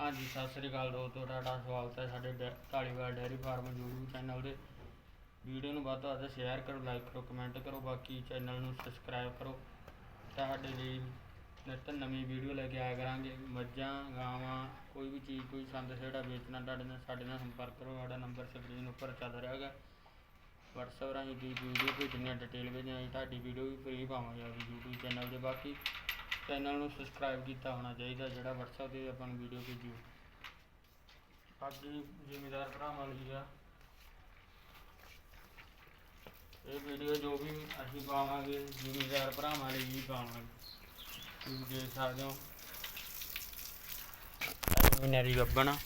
ਹਾਂਜੀ, ਸਤਿ ਸ੍ਰੀ ਅਕਾਲ ਦੋਸਤੋ, ਤੁਹਾਡਾ ਸਵਾਗਤ ਹੈ ਸਾਡੇ ਡੈ- Dhaliwal dairy farm YouTube channel 'ਤੇ। ਵੀਡੀਓ ਨੂੰ ਵੱਧ ਤੋਂ ਵੱਧ ਸ਼ੇਅਰ ਕਰੋ ਲਾਈਕ ਕਰੋ ਕਮੈਂਟ ਕਰੋ, ਬਾਕੀ ਚੈਨਲ ਨੂੰ ਸਬਸਕ੍ਰਾਈਬ ਕਰੋ। ਤੁਹਾਡੇ ਲਈ ਨਿੱਤ ਨਵੀਂ ਵੀਡੀਓ ਲੈ ਕੇ ਆਇਆ ਕਰਾਂਗੇ। ਮੱਝਾਂ, ਗਾਵਾਂ, ਕੋਈ ਵੀ ਚੀਜ਼, ਕੋਈ ਸੰਦ ਜਿਹੜਾ ਵੇਚਣਾ, ਤੁਹਾਡੇ ਨਾਲ, ਸਾਡੇ ਨਾਲ ਸੰਪਰਕ ਕਰੋ। ਸਾਡਾ ਨੰਬਰ ਸਕਰੀਨ ਉੱਪਰ ਚੱਲ ਰਿਹਾ ਹੈਗਾ। WhatsApp ਰਾਹੀਂ ਦੀ ਵੀਡੀਓ ਭੇਜਣੀ ਹੈ ਡਿਟੇਲ ਭੇਜਣੀ ਹੈ ਤੁਹਾਡੀ ਵੀਡੀਓ ਵੀ ਫ੍ਰੀ ਪਾਵਾਂਗੇ ਆਪਣੀ YouTube ਚੈਨਲ ਦੇ ਬਾਕੀ ਚੈਨਲ ਨੂੰ ਸਬਸਕ੍ਰਾਈਬ ਕੀਤਾ ਹੋਣਾ ਚਾਹੀਦਾ, ਜਿਹੜਾ WhatsApp ਤੇ ਆਪਾਂ ਨੂੰ ਵੀਡੀਓ ਭੇਜੂ। ਬਾਕੀ ਜ਼ਿਮੀਦਾਰ ਭਰਾਵਾਂ ਲਈ ਆ। ਇਹ ਵੀਡੀਓ ਜੋ ਵੀ ਅਸੀਂ ਪਾਵਾਂਗੇ, ਜ਼ਿਮੀਦਾਰ ਭਰਾਵਾਂ ਲਈ ਵੀ ਪਾਵਾਂਗੇ। ਤੁਸੀਂ ਦੇਖ ਸਕਦੇ ਹੋ। ਮਹੀਨੇ ਗੱਬਣ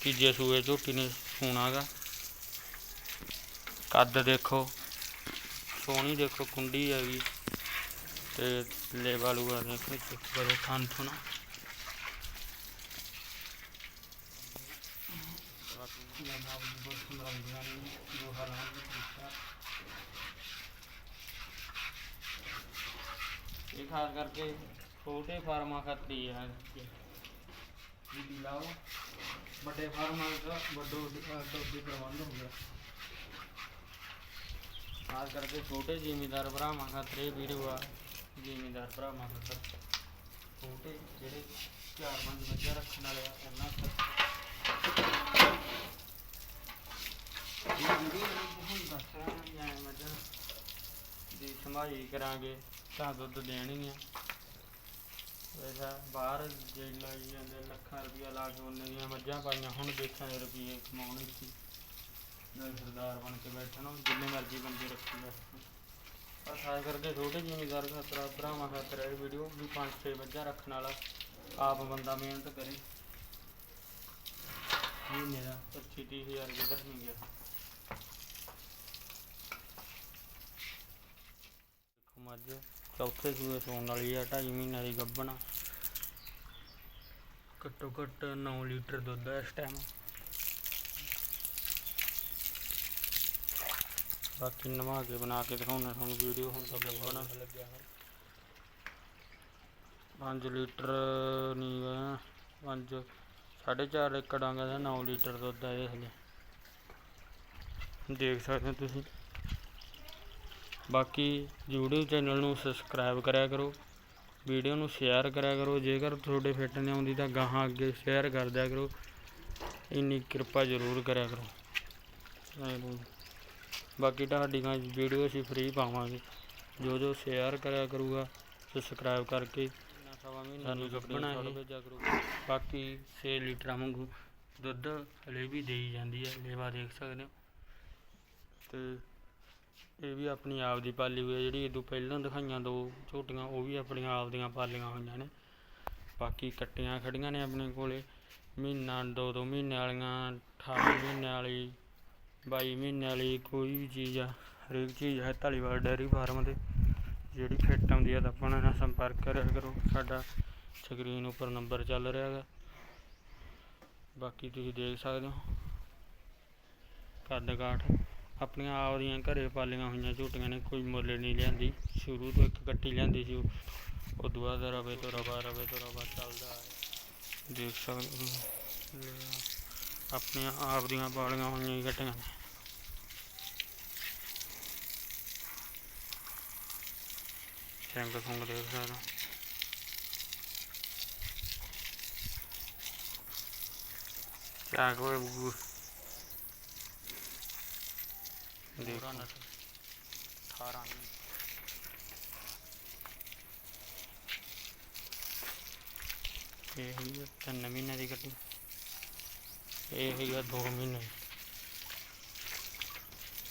ਤੀਜੇ ਸੂਏ ਝੋਟੀ ਨੇ ਸੂਣਾਗਾ। ਕੱਦ ਦੇਖੋ, ਸੋਹਣੀ ਦੇਖੋ, ਕੁੰਡੀ ਹੈਗੀ। ਤੇ ਲੇਵਾ ਲੂਆ ਦੇਖੋ ਚੁੱਕ ਕਰੋ ਥਾਨ ਥੁਣਾ ਇਹ ਖਾਸ ਕਰਕੇ ਛੋਟੇ ਫਾਰਮਾਂ ਖਾਤਰ ਹੀ ਹੈ ਜੀ ਲਾਓ ਵੱਡੇ ਫਾਰਮਾਂ ਦਾ ਵੱਡੋ ਵੱਡੇ ਪ੍ਰਬੰਧ ਹੁੰਦਾ ਖਾਸ ਕਰਕੇ ਛੋਟੇ ਜ਼ਿਮੀਦਾਰ ਭਰਾਵਾਂ ਖਾਤਰ ਇਹ ਭਰਾਵਾਂ ਖਾਤਰ ਛੋਟੇ ਜਿਹੜੇ ਚਾਰ ਪੰਜ ਮੱਝਾਂ ਰੱਖਣ ਵਾਲੇ ਆ, ਉਹਨਾਂ ਖਾਤਰ ਇਹ ਵੀਡੀਓ ਵਿੱਚ ਦੱਸ ਰਿਹਾ ਹਾਂ ਮੱਝਾਂ ਦੀ ਸੰਭਾਈ ਕਰਾਂਗੇ, ਤਾਂ ਦੁੱਧ ਦੇਣਗੀਆਂ ਵੈਸਾ ਬਾਹਰ ਜੇ ਲਾਈ ਜਾਂਦੇ, ਲੱਖਾਂ ਰੁਪਇਆ ਲਾ ਕੇ ਉਹਨੇ ਦੀਆਂ ਮੱਝਾਂ ਪਾਈਆਂ, ਹੁਣ ਦੇਖਾਂ ਰੁਪਏ ਕਮਾਉਣੇ ਸੀ। ਨਾਲ ਸਰਦਾਰ ਬਣ ਕੇ ਬੈਠਣ, ਜਿੰਨੇ ਮਰਜ਼ੀ ਬੰਦੇ ਰੱਖੀ ਬੈਠਣ ਪਰ ਖਾਸ ਕਰਕੇ ਛੋਟੇ ਜ਼ਿਮੀਦਾਰ ਖਾਤਰ ਭਰਾਵਾਂ ਖਾਤਰ ਇਹ ਵੀਡੀਓ ਵੀ ਪੰਜ ਛੇ ਮੱਝਾਂ ਰੱਖਣ ਵਾਲਾ, ਆਪ ਬੰਦਾ ਮਿਹਨਤ ਕਰੇ। ਮਹੀਨੇ ਦਾ ਪੱਚੀ ਤੀਹ ਹਜ਼ਾਰ ਕਿੱਧਰ ਨਹੀਂ ਗਿਆ। ਦੇਖੋ ਮੱਝ, ਚੌਥੇ ਸੂਏ ਸੌਣ ਵਾਲੀ ਆ, ਢਾਈ ਮਹੀਨਿਆਂ ਦੀ ਗੱਭਣ। ਘੱਟੋ ਘੱਟ 9 ਲੀਟਰ ਦੁੱਧ ਹੈ ਇਸ ਟਾਈਮ ਬਾਕੀ ਨਵਾ ਕੇ ਬਣਾ ਕੇ ਦਿਖਾਉਣਾ ਤੁਹਾਨੂੰ ਵੀਡੀਓ, ਹੁਣ ਤਾਂ ਗੱਭਣ ਲੱਗਿਆ 5 ਲੀਟਰ ਨਹੀਂ ਹੈ 5 4.5 ਏਕੜ ਆਂਗਾ ਦਾ 9 ਲੀਟਰ ਦੁੱਧ ਹੈ ਇਹ ਹਲੇ ਦੇਖ ਸਕਦੇ ਹੋ ਤੁਸੀਂ। ਬਾਕੀ YouTube ਚੈਨਲ ਨੂੰ ਸਬਸਕ੍ਰਾਈਬ ਕਰਿਆ ਕਰੋ। ਵੀਡੀਓ ਨੂੰ ਸ਼ੇਅਰ ਕਰਿਆ ਕਰੋ। ਜੇਕਰ ਤੁਹਾਡੇ ਫਿੱਟ ਨਹੀਂ ਆਉਂਦੀ ਤਾਂ ਗਾਹਾਂ ਅੱਗੇ ਸ਼ੇਅਰ ਕਰ ਦਿਆ ਕਰੋ। ਇੰਨੀ ਕਿਰਪਾ ਜ਼ਰੂਰ ਕਰਿਆ ਕਰੋ। ਬਾਕੀ ਤੁਹਾਡੀਆਂ ਵੀਡੀਓ ਅਸੀਂ ਫ੍ਰੀ ਪਾਵਾਂਗੇ। ਜੋ ਜੋ ਸ਼ੇਅਰ ਕਰਿਆ ਕਰੂਗਾ ਸਬਸਕ੍ਰਾਈਬ ਕਰਕੇ ਸਾਨੂੰ ਲੱਭਣਾ ਹੈ ਬਾਕੀ 6 ਲੀਟਰਾਂ ਵਾਂਗੂ ਦੁੱਧ ਹਲੇ ਵੀ ਦੇਈ ਜਾਂਦੀ ਹੈ ਲੇਵਾ ਦੇਖ ਸਕਦੇ ਹੋ। ਤੇ ਇਹ ਵੀ ਆਪਣੀ ਆਪ ਦੀ ਪਾਲੀ ਹੋਈ ਹੈ ਜਿਹੜੀ ਇਦੋਂ ਪਹਿਲਾਂ ਦਿਖਾਈਆਂ ਦੋ ਝੋਟੀਆਂ ਉਹ ਵੀ ਆਪਣੀਆਂ ਆਪ ਦੀਆਂ ਪਾਲੀਆਂ ਹੋਈਆਂ ਨੇ। ਬਾਕੀ ਕੱਟੀਆਂ ਖੜੀਆਂ ਨੇ ਆਪਣੇ ਕੋਲੇ। ਮਹੀਨਾ ਦੋ ਦੋ ਮਹੀਨੇ ਵਾਲੀਆਂ 18 ਮਹੀਨੇ ਵਾਲੀ 22 ਮਹੀਨਿਆਂ ਲਈ ਕੋਈ ਵੀ ਚੀਜ਼ ਆ, ਹਰੇਕ ਚੀਜ਼ ਹੈ ਧਾਲੀਵਾਲ ਡੈਰੀ ਫਾਰਮ ਤੇ ਜਿਹੜੀ ਫਿੱਟ ਆਉਂਦੀ ਆ ਤਾਂ ਆਪਾਂ ਨਾਲ ਸੰਪਰਕ ਕਰਿਆ ਕਰੋ, ਸਾਡਾ ਸਕਰੀਨ ਉੱਪਰ ਨੰਬਰ ਚੱਲ ਰਿਹਾ ਹੈਗਾ। ਬਾਕੀ ਤੁਸੀਂ ਦੇਖ ਸਕਦੇ ਹੋ। ਕੱਦ ਕਾਠ ਆਪਣੀਆਂ ਆਪ ਦੀਆਂ ਘਰੇ ਪਾਲੀਆਂ ਹੋਈਆਂ ਝੂਟੀਆਂ ਨੇ, ਕੋਈ ਮੁੱਲ ਨਹੀਂ ਲਿਆਂਦੀ। ਸ਼ੁਰੂ ਤੋਂ ਇੱਕ ਕੱਟੀ ਲਿਆਂਦੀ ਸੀ ਉਹ, ਉਦੋਂ ਬਾਅਦ ਰਵੇ ਤੋਂ ਰਵਾ, ਰਵੇ ਤੋਂ ਰਵਾ ਚੱਲਦਾ ਹੈ। ਦੇਖ ਸਕਦੇ ਹੋ। ਆਪਣੀਆਂ ਆਪ ਦੀਆਂ ਪਾਲੀਆਂ ਹੋਈਆਂ ਹੀ ਕੱਟੀਆਂ ਨੇ। ਚੰਗ ਸੁੰਗ ਦੇਖ ਸਕਦੇ ਹੋ ਕਿਆ ਕੋਈ ਬੂ ਦੇਖੋ। 18 ਇਹ ਆ ਤਿੰਨ ਮਹੀਨੇ ਦੀ ਕੱਟੀ। ਇਹ ਹੈਗੀ ਆ ਦੋ ਮਹੀਨੇ।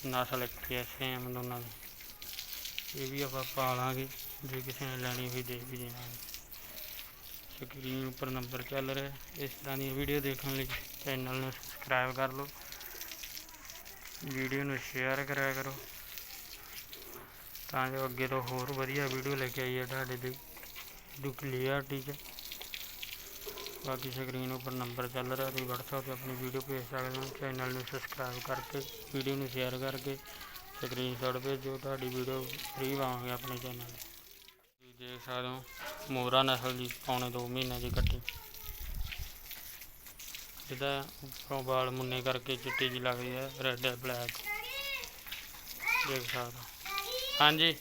ਨਸਲ ਇੱਕ ਹੈ ਸੇਮ ਦੋਨਾਂ ਦੀ। ਇਹ ਵੀ ਆਪਾਂ ਪਾ ਪਾਲਾਂਗੇ, ਜੇ ਕਿਸੇ ਨੇ ਲੈਣੀ ਹੋਈ ਦੇ ਵੀ ਦੇਵਾਂਗੇ ਸਕਰੀਨ ਉੱਪਰ ਨੰਬਰ ਚੱਲ ਰਿਹਾ। ਇਸ ਤਰ੍ਹਾਂ ਦੀ ਵੀਡੀਓ ਦੇਖਣ ਲਈ ਚੈਨਲ ਨੂੰ ਸਬਸਕ੍ਰਾਈਬ ਕਰ ਲਓ। ਵੀਡੀਓ ਨੂੰ ਸ਼ੇਅਰ ਕਰਿਆ ਕਰੋ। ਤਾਂ ਜੋ ਅੱਗੇ ਤੋਂ ਹੋਰ ਵਧੀਆ ਵੀਡੀਓ ਲੈ ਕੇ ਆਈਏ। ਤੁਹਾਡੇ ਲਈ ਜੋ ਕਲੀਅਰਟੀ ਹੈ। ਬਾਕੀ ਸਕਰੀਨ ਉੱਪਰ ਨੰਬਰ ਚੱਲ ਰਿਹਾ, ਤੁਸੀਂ WhatsApp ਤੇ ਆਪਣੀ ਵੀਡੀਓ ਭੇਜ ਸਕਦੇ ਹੋ ਚੈਨਲ ਨੂੰ ਸਬਸਕ੍ਰਾਈਬ ਕਰਕੇ ਵੀਡੀਓ ਨੂੰ ਸ਼ੇਅਰ ਕਰਕੇ ਸਕਰੀਨਸ਼ਾਟ ਭੇਜੋ, ਤੁਹਾਡੀ ਵੀਡੀਓ ਫ੍ਰੀ ਪਾਵਾਂਗੇ ਆਪਣੇ ਚੈਨਲ ਤੁਸੀਂ ਦੇਖ ਸਕਦੇ ਹੋ, ਮੋਹਰਾ ਨਸਲ ਦੀ ਪੌਣੇ 2 ਮਹੀਨਿਆਂ ਦੀ ਕੱਟੀ। ਇਹਦਾ ਉੱਪਰੋਂ ਵਾਲ ਮੁੰਨੇ ਕਰਕੇ ਚਿੱਟੀ ਜੀ ਲੱਗਦੀ ਹੈ ਰੈੱਡ ਬਲੈਕ ਦੇਖ ਸਕਦੇ ਹੋ। ਹਾਂਜੀ।